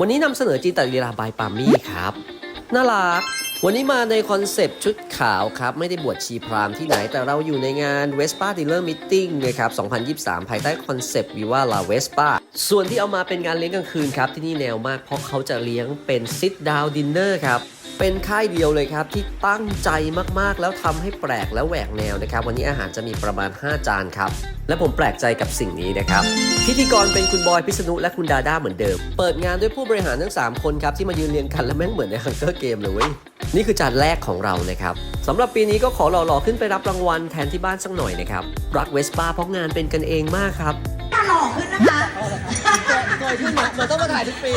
วันนี้นำเสนอจีนตัดลีลาบายปามี่ครับ น่ารัก วันนี้มาในคอนเซปต์ชุดขาวครับ ไม่ได้บวชชีพรามที่ไหน แต่เราอยู่ในงาน Vespa Dealer Meeting นะครับ 2023 ภายใต้คอนเซปต์ Viva La Vespa ส่วนที่เอามาเป็นงานเลี้ยงกลางคืนครับ ที่นี่แนวมากเพราะเขาจะเลี้ยงเป็น Sit Down Dinner ครับ เป็นค่ายเดียวเลยครับ ที่ตั้งใจมากๆ แล้วทำให้แปลกและแหวกแนวนะครับ วันนี้อาหารจะมีประมาณ 5 จานครับ และผมแปลกใจกับสิ่งนี้นะครับ พิธีกรเป็นคุณบอยพิษณุและคุณดาด้าเหมือนเดิม เปิดงานด้วยผู้บริหารทั้ง 3 คนครับที่มายืนเรียงกันและแม่งเหมือนในฮังเกอร์เกมเลยเว้ยนี่คือจานแรกของเรานะครับสำหรับปีนี้ก็ขอหล่อๆขึ้นไปรับรางวัลแทนที่บ้านสักหน่อยนะครับรักเวสป้าเพราะงานเป็นกันเองมากครับหล่อขึ้นนะคะ เคยขึ้นมาเราต้องมาถ่ายทุกปี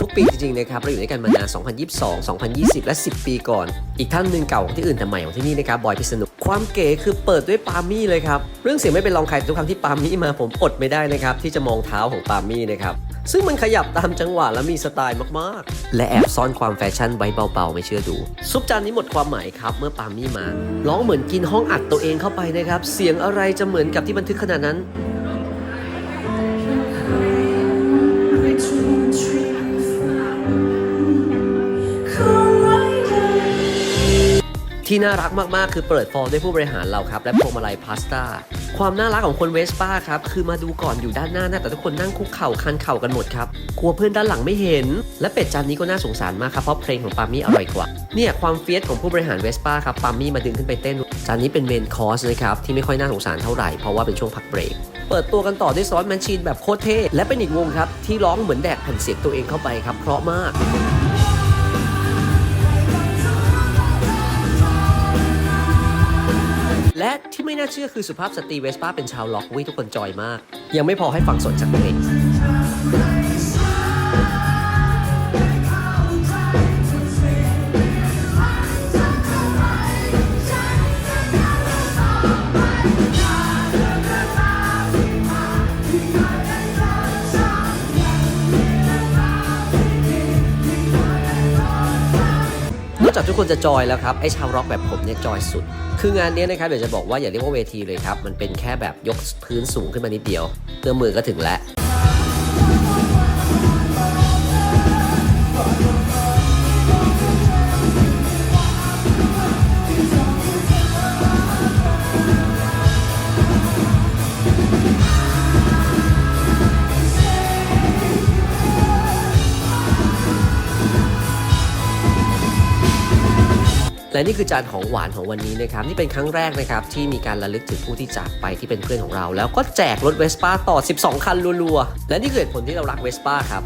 ทุกปีจริงๆนะครับเราอยู่ด้วยกันมานาน 2022 2020 และ 10 ปีก่อน อีกท่านหนึ่งเก่าของที่อื่นแต่ใหม่ของที่นี่นะครับ บอยพิษณุ ความเก๋คือเปิดด้วยปามี่เลยครับ เรื่องเสียงไม่เป็นรองใครทุกครั้งที่ปามี่มาผมอดไม่ได้นะครับที่จะมองเท้าของปามี่นะครับ ซึ่งมันขยับตามจังหวะและมีสไตล์มากๆ และแอบซ่อนความแฟชั่นไว้เบาๆ ไม่เชื่อดู ซุปจานนี้หมดความหมายครับเมื่อปามี่มา ร้องเหมือนกินห้องอัดตัวเองเข้าไปนะครับ เสียงอะไรจะเหมือนกับที่บันทึกขนาดนั้น ที่น่ารักมากๆ คือเปิดฟอร์มด้วยผู้บริหารเราครับ และพวงมาลัยพาสต้า ความน่ารักของคนเวสป้าครับ คือมาดูก่อนอยู่ด้านหน้านะแต่ทุกคนนั่งคุกเข่าคันเข่ากันหมดครับกลัวเพื่อนด้านหลังไม่เห็น และเป็ดจานนี้ก็น่าสงสารมากครับ เพราะเพลงของปามี่อร่อยกว่า เนี่ยความเฟียสของผู้บริหารเวสป้าครับปามี่มาดึงขึ้นไปเต้น จานนี้เป็นเมนคอร์สนะครับที่ไม่ค่อยน่าสงสารเท่าไหร่เพราะว่าเป็นช่วงพักเบรกเปิดตัวกันต่อด้วยซอสแมชชีนแบบโคตรเท่และเป็นอีกวงครับที่ร้องเหมือนแดกแผ่นเสียงตัวเองเข้าไปครับเพราะมาก และที่ไม่น่าเชื่อคือสุภาพสตรีเวสป้าเป็นชาวล็อกเวิทุกคนจอยมาก ยังไม่พอให้ฟังสดจากเพลง จากทุกคนจะจอยแล้วครับไอ้ชาวร็อกแบบผมเนี่ยจอยสุด คืองานเนี้ยนะครับเดี๋ยวจะบอกว่าอย่าเรียกว่าเวทีเลยครับ มันเป็นแค่แบบยกพื้นสูงขึ้นมานิดเดียวเติมมือก็ถึงแล้ว และนี่คือจานของหวานของวันนี้นะครับนี่เป็นครั้งแรกนะครับที่มีการระลึกถึงผู้ที่จากไปที่เป็นเพื่อนของเรา แล้วก็แจกรถเวสป้าต่อ 12 คันรัวๆและนี่คือเหตุผลที่เรารักเวสป้าครับ